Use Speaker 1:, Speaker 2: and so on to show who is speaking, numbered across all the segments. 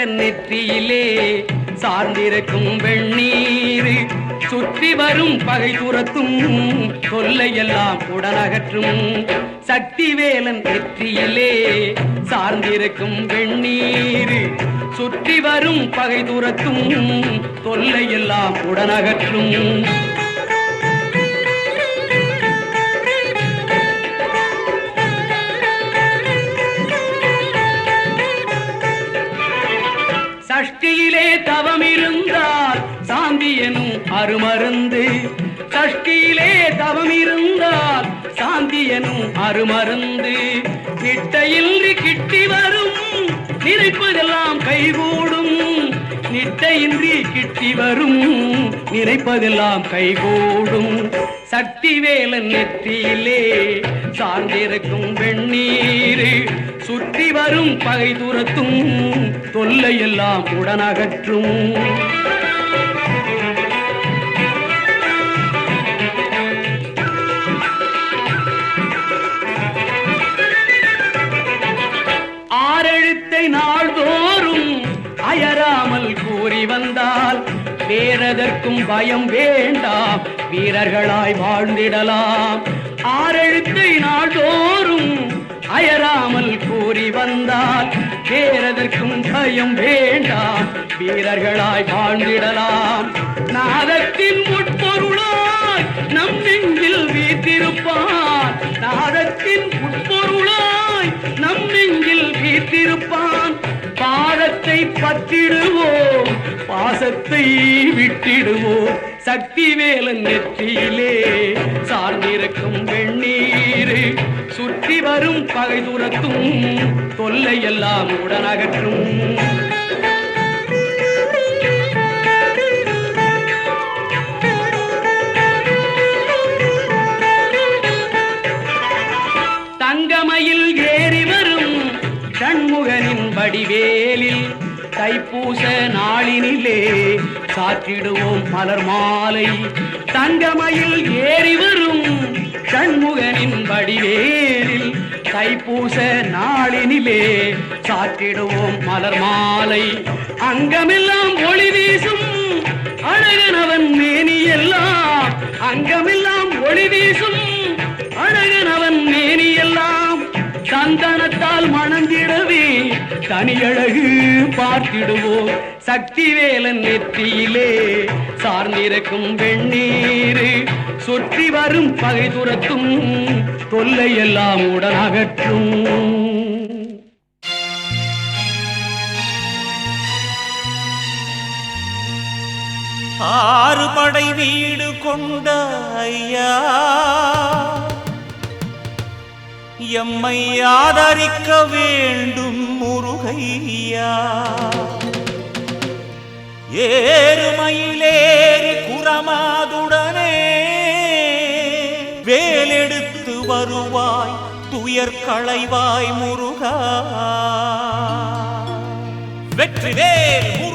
Speaker 1: வேலன் நெற்றியிலே சார்ந்திருக்கும் வெண்ணீர் சுற்றி வரும் பகை துரத்தும் தொல்லையெல்லாம் உடனகற்றும் சக்தி வேலன் நெற்றியிலே சார்ந்திருக்கும் வெண்ணீர் சுற்றி வரும் பகை துரத்தும் தொல்லையெல்லாம் உடனகற்றும் சஷ்டியிலே தவம் இருந்தால் சாந்தி எனும் அருமருந்து. சஷ்டியிலே தவம் இருந்தால் சாந்தி எனும் அருமருந்து. நிட்டையின்றி கிட்டி வரும். நினைப்பதெல்லாம் கைகூடும். நிட்டையின்றி கிட்டி வரும். நினைப்பதெல்லாம் கைகூடும். சக்தி வேலன் நெற்றியிலே சார்ந்திருக்கும் வெண்ணீர் சுற்றி வரும் பகை துரத்தும் தொல்லையெல்லாம் உடனகற்றும். ஆரழுத்தை நாள்தோறும் அயரா நோய் வந்தால் வேறதற்கும் பயம் வேண்டாம். வீரர்களாய் வாழ்ந்திடலாம். ஆறெழுத்தை நாள்தோறும் அயராமல் கூறி வந்தால் வேறதற்கும் பயம் வேண்டாம். வீரர்களாய் வாழ்ந்திடலாம். நாதத்தின் உட்பொருளாய் நம் நெஞ்சில் வீத்திருப்பான் நாதத்தின் உட்பொருளாய் நம் நெஞ்சில் வீத்திருப்பான் பற்றிடுவோம் பாசத்தை விட்டிடுவோம். சக்தி வேலன் நெற்றியிலே சார்ந்திருக்கும் வெண்ணீர் சுற்றி வரும் பகை துரத்தும் தொல்லையெல்லாம் உடனகற்றும். சாற்றிடுவோம் மலர் மாலை. தங்கமயில் ஏறி வரும் சண்முகனின் வடிவேலில். தைப்பூச நாளினிலே சாற்றிடுவோம் மலர் மாலை. அங்கமெல்லாம் ஒளி வீசும் அழகனவன் மேனி எல்லாம். அங்கமெல்லாம் ஒளி வீசும் அழகனவன் மேனி எல்லாம். சந்தனத்தால் மணந்திடவே தனியழகு பார்த்திடுவோம். சக்திவேலன் நெற்றியிலே சார்ந்திருக்கும் வெண்ணீரு சுற்றி வரும் பகை துரத்தும் தொல்லையெல்லாம் உடனகற்றும்.
Speaker 2: ஆறு படை வீடு கொண்ட ஐயா. எம்மை ஆதரிக்க வேண்டும் முருகையா. ஏறுமயிலேறி குரமாதுடனே. வேலெடுத்து வருவாய் துயர் களைவாய் முருகா. வெற்றிவேல்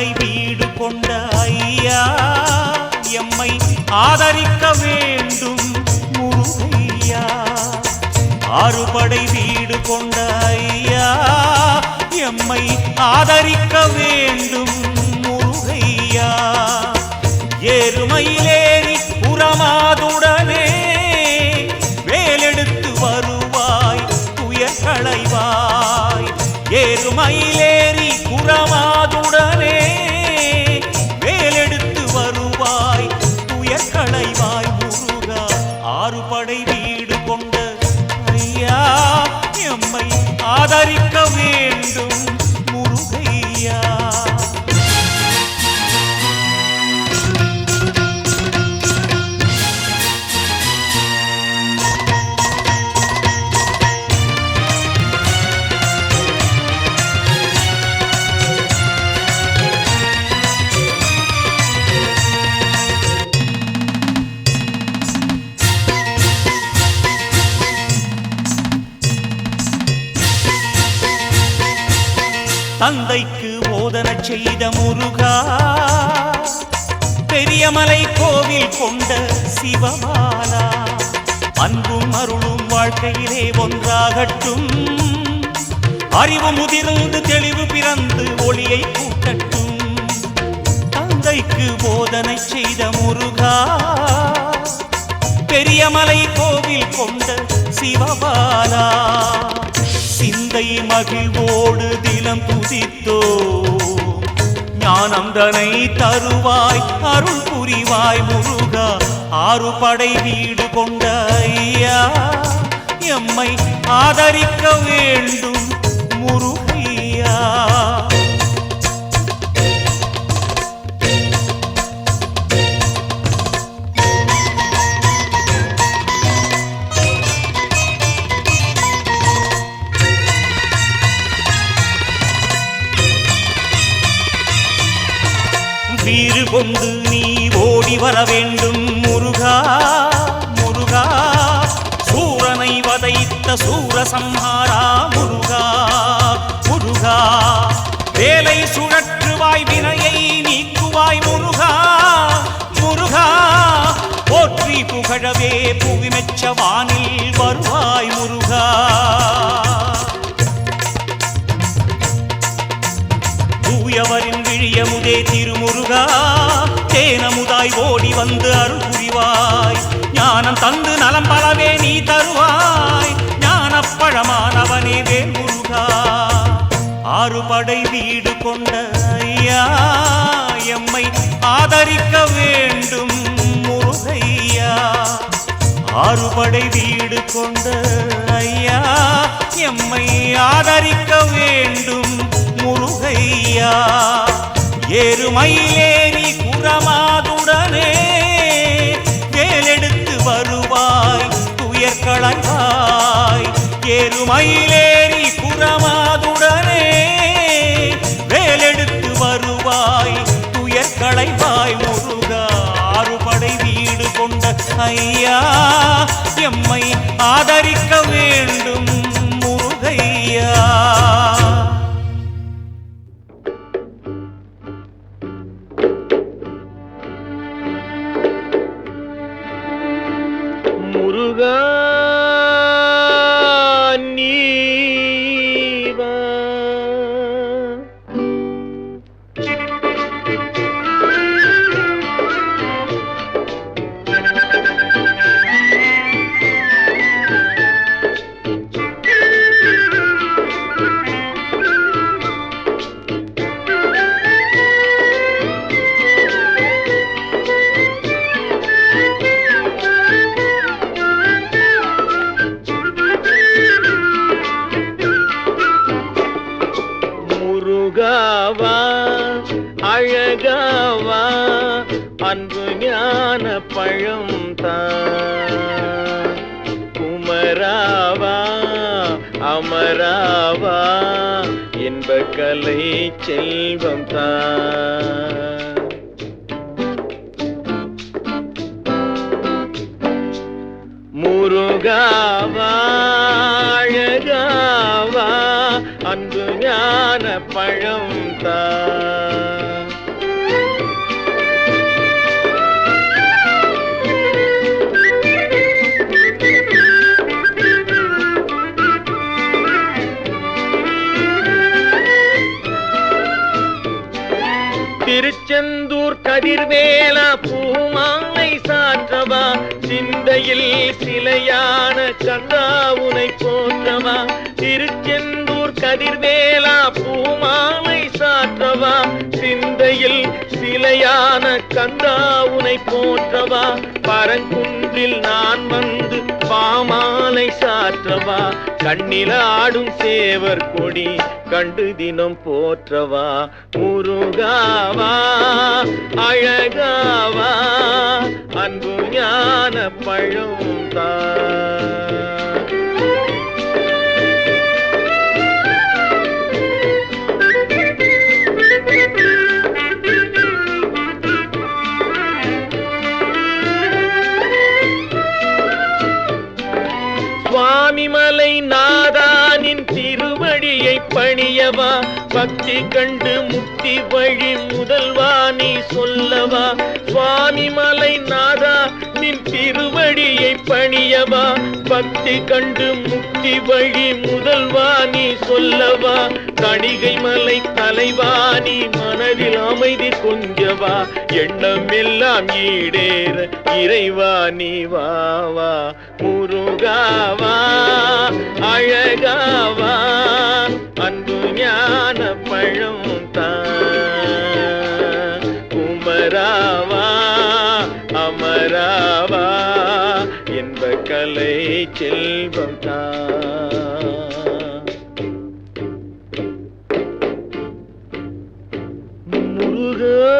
Speaker 2: படை வீடு கொண்ட ஐயா. எம்மை ஆதரிக்க வேண்டும் முருகையா. ஆறுபடை வீடு கொண்ட ஐயா. எம்மை ஆதரிக்க வேண்டும் முருகையா. ஏறுமையிலே செய்த முருகா. பெரியமலை கோவில் கொண்ட சிவபாலா அன்பும் அருளும் வாழ்க்கையிலே ஒன்றாகட்டும். அறிவு முதிர்ந்து தெளிவு பிறந்து ஒளியை கூட்டட்டும் தந்தைக்கு போதனை செய்த முருகா. பெரியமலை கோவில் கொண்ட சிவபாலா சிந்தை மகிழ்வோடு தினம் துதித்தோ. ஞானம் தனை தருவாய் அருள் புரிவாய் முருகா. ஆறு படை வீடு கொண்ட ஐயா எம்மை ஆதரிக்க வேண்டும். முருகா சம்ஹாரா முருகா முருகா. வேலை சுழற்றுவாய் வினையை நீக்குவாய் முருகா முருகா. போற்றி புகழவே புவிமெச்ச வானில் வருவாய் முருகா. தூயவரின் விழியமுதே திருமுருகா. ஆறுபடை வீடு கொண்ட ஐயா எம்மை ஆதரிக்க வேண்டும் முருகையா. ஆறுபடை வீடு கொண்ட ஐயா எம்மை ஆதரிக்க வேண்டும் முருகையா. ஏறுமயிலேறி குரமாதுடனே வேலெடுத்து வருவாய் துயர்களாய் களைவாய் ஐயா எம்மை ஆதரிக்க வேண்டும்.
Speaker 3: இன்ப கலை செல்வம் தான். முருகாவா அழகாவா அன்பு ஞான பழம் தான் கதிர்வேலா பூமாலை சாற்றவா? சிந்தையில் சிலையான சந்தாவுனை போன்றவா திருச்செந்தூர் கதிர்வேலா பூமாலை சாற்றவா? சிந்தையில் சிலையான கந்தாவுனை போன்றவா பரங்குன்றில் நான் வந்த மாமாலை சாற்றவா? கண்ணில ஆடும் சேவர் கொடி கண்டு தினம் போற்றவா? முருகாவா? அழகாவா? அன்பு ஞான பழம் தான் சுவாமிமலை பக்தி கண்டு முக்தி வழி முதல்வா நீ சொல்லவா? சுவாமி மலை நாதா நின் திருவடியை பணியவா? பக்தி கண்டு முக்தி வழி முதல்வா நீ சொல்லவா? கணிகை மலை தலைவா நீ மனதில் அமைதி கொஞ்சவா? எண்ணம் எல்லாம் ஈடேற இறைவா நீ வாவா? முருகாவா அழகாவா அன்பு ஞான பழம் தான் குமராவா அமராவா என்ப கலை செல்வம் தான் முருகா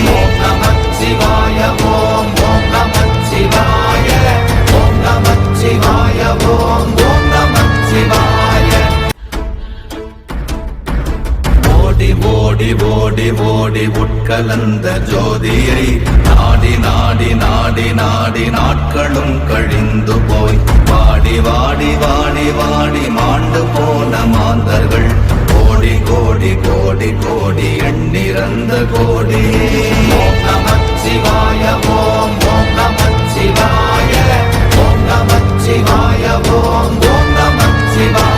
Speaker 4: கோடி உட்கலந்த ஜோதியை நாடி நாடி நாடி நாடி நாட்களும் கழிந்து போய் வாடி வாடி வாடி வாடி மாண்டு போன மாந்தர்கள் கோடி கோடி கோடி கோடி எண்ணிறந்த கோடி. ஓம் நமச்சிவாய ஓம் ஓம் நமச்சிவாய ஓம் ஓம் நமச்சிவாய